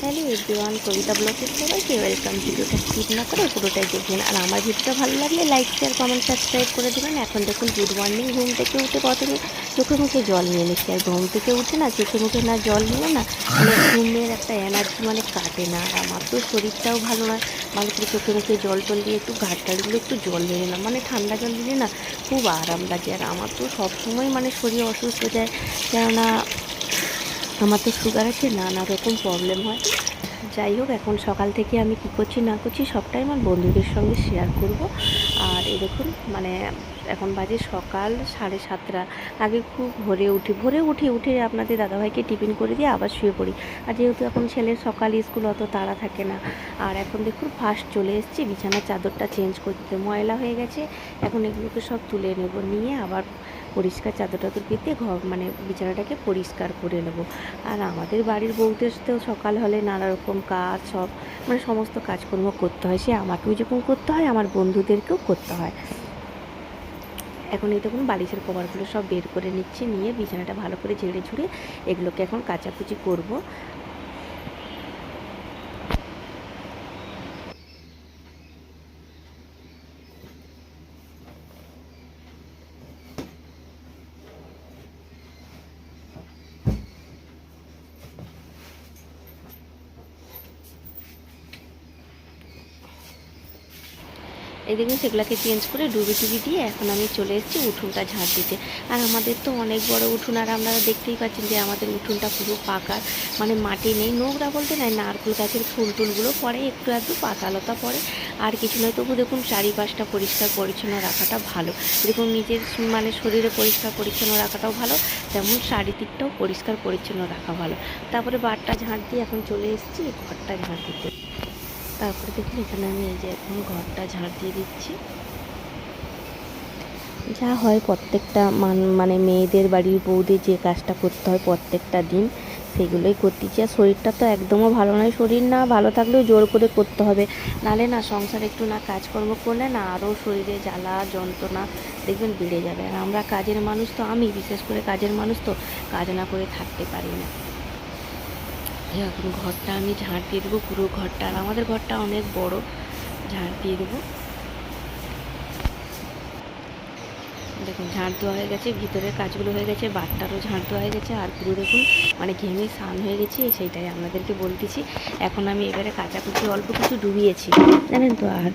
Hello everyone কবিতা ব্লগের সবাইকে welcome ভিডিওটা স্কিপ না করে পুরোটাই দেখবেন। আর আমার ভিডিওটা ভালো লাগলে লাইক শেয়ার কমেন্ট সাবস্ক্রাইব করে দেবেন। এখন দেখুন গুড মর্নিং ঘুম থেকে উঠে প্রথমে চোখে মুখে জল নিয়ে নিচ্ছি। আর ঘুম থেকে উঠে না চোখে মুখে না জল নিলে না মানে ঘুমের একটা এনার্জি মানে কাটে না। আর আমার তো শরীরটাও ভালো নয় করে চোখে মুখে জল টল দিয়ে একটু ঘাট টাট দিলে একটু জল নিয়ে না মানে ঠান্ডা জল দিলে না খুব আরাম লাগে। আর আমার তো সবসময় মানে শরীর অসুস্থ যায়। কেননা আমার তো সুগার আছে, নানা রকম প্রবলেম হয়। যাই হোক, এখন সকাল থেকে আমি কী করছি, না করছি, সবটাই আমার বন্ধুদের সঙ্গে শেয়ার করব। আর দেখুন মানে এখন বাজে সকাল সাড়ে সাতটা। আগে খুব ভোরে উঠি, ভোরে উঠে উঠে আপনাদের দাদাভাইকে টিফিন করে দিয়ে আবার শুয়ে পড়ি। আর যেহেতু এখন ছেলের সকাল, স্কুল অত তাড়া থাকে না। আর এখন দেখুন ফার্স্ট চলে এসেছি, বিছানার চাদরটা চেঞ্জ করতে, ময়লা হয়ে গেছে। এখন এগুলোকে সব তুলে নেব, নিয়ে আবার পরিষ্কার চাদর টাদর পেতে ঘর মানে বিছানাটাকে পরিষ্কার করে নেব। আর আমাদের বাড়ির বউদের তো সকাল হলে নানা রকম কাজ সব মানে সমস্ত কাজকর্ম করতে হয়। সে আমাকেও যখন করতে হয়, আমার বন্ধুদেরকেও করতে হয়। এখন এই দেখুন বালিশের কভারগুলো সব বের করে নিচ্ছি, নিয়ে বিছানাটা ভালো করে ঝেড়ে ঝুড়ে এগুলোকে এখন কাচাকুচি করব। এই দেখুন, সেগুলোকে চেঞ্জ করে ডুবি টুবি দিয়ে এখন আমি চলে এসেছি উঠোনটা ঝাঁট দিতে। আর আমাদের তো অনেক বড় উঠোন, আর আপনারা দেখতেই পাচ্ছেন যে আমাদের উঠোনটা পুরো পাকা মানে মাটি নেই। নোংরা বলতে নাই, নারকেল গাছের ফুল টুলগুলো পড়ে একটু একটু পাতালতা পড়ে আর কিছু নয়, তবু দেখুন, চারিপাশটা পরিষ্কার পরিচ্ছন্ন রাখাটা ভালো। দেখুন, নিজের মানে শরীরে পরিষ্কার পরিচ্ছন্ন রাখাটাও ভালো, তেমন চারিদিকটাও পরিষ্কার পরিচ্ছন্ন রাখা ভালো। তারপরে বারটা ঝাঁট দিয়ে এখন চলে এসেছি ঘরটা ঝাঁট দিতে। তারপরে দেখুন এখানে আমি এই যে এখন ঘরটা ঝাড় দিয়ে দিচ্ছি। যা হয় প্রত্যেকটা মান মানে মেয়েদের বাড়ির বউদের যে কাজটা করতে হয় প্রত্যেকটা দিন সেগুলোই করতেছি। আর শরীরটা তো একদমও ভালো নয়। শরীর না ভালো থাকলেও জোর করে করতে হবে। নালে না সংসার একটু না কাজকর্ম করলে না আরও শরীরে জ্বালা, যন্ত্রণা দেখবেন বেড়ে যাবে। আর আমরা কাজের মানুষ তো আমি, বিশেষ করে কাজের মানুষ তো কাজ না করে থাকতে পারি না। এখন ঘরটা আমি ঝাঁট দিয়ে দেবো, পুরো ঘরটা। আর আমাদের ঘরটা অনেক বড় ঝাঁট দিয়ে দেবো। দেখুন ঝাঁট দেওয়া হয়ে গেছে, ভিতরের কাজগুলো হয়ে গেছে বাটটারও ঝাঁট দেওয়া হয়ে গেছে। আর পুরো দেখুন মানে ঘেমে স্নান হয়ে গেছি সেইটাই আপনাদেরকে বলতেছি। এখন আমি এবারে কাঁচাকুচি অল্প কিছু ডুবিয়েছি। জানেন তো, আর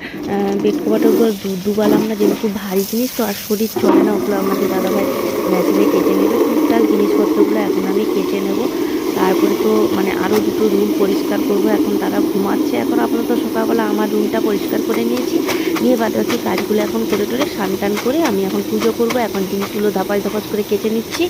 বেড কভারটাগুলো ডুবালাম না, যেহেতু ভারী জিনিস, তো আর শরীর চলে না। ওগুলো আমাদের দাদাভাই মেশিনে কেটে নেবে। টুকটাক জিনিসপত্রগুলো এখন আমি কেটে নেব। তারপরে তো মানে আরও দুটো রুম পরিষ্কার করব, এখন তারা ঘুমাচ্ছে। এখন আপাতত সকালবেলা আমার রুমটা পরিষ্কার করে নিয়েছি। নিয়ে বাদ বাকি কাজগুলো এখন করে টোরে স্নান টান করে আমি এখন পুজো করব। এখন জিনিসগুলো ধাপাস ধাপাস করে কেটে নিচ্ছি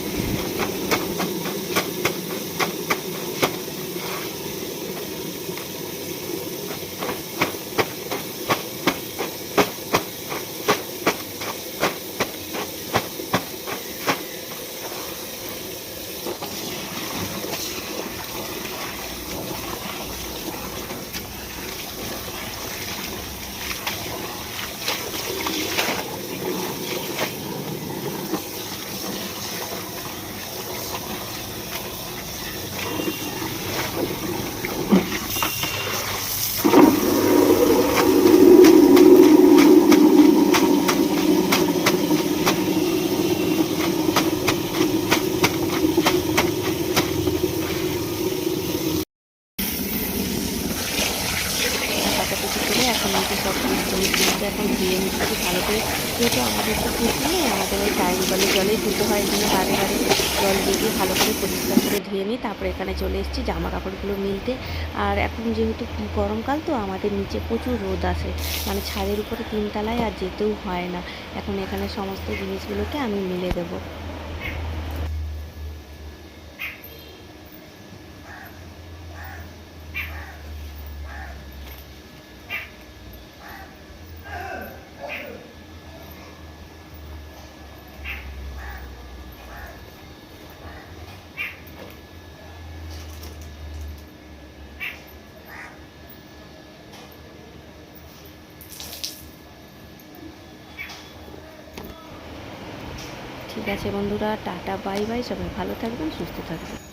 কাটাকুচি করে এখন আমি সব জিনিসগুলোকে এখন ধুয়ে নিচ্ছি ভালো করে যেহেতু আমাদের তো পুকুর নেই আমাদের ওই টাইম জলে জলেই ধুতে হয় জন্য বারে বারে জল দিয়ে ভালো করে পরিষ্কার করে ধুয়ে নিই তারপরে এখানে চলে এসেছি জামা কাপড়গুলো মিলতে আর এখন যেহেতু গরমকাল তো আমাদের নিচে প্রচুর রোদ আসে মানে ছাদের উপরে তিনতলায় আর যেতেও হয় না এখন এখানে সমস্ত জিনিসগুলোকে আমি মিলে দেবো। ঠিক আছে বন্ধুরা টাটা বাই বাই সবাই ভালো থাকবেন সুস্থ থাকবেন।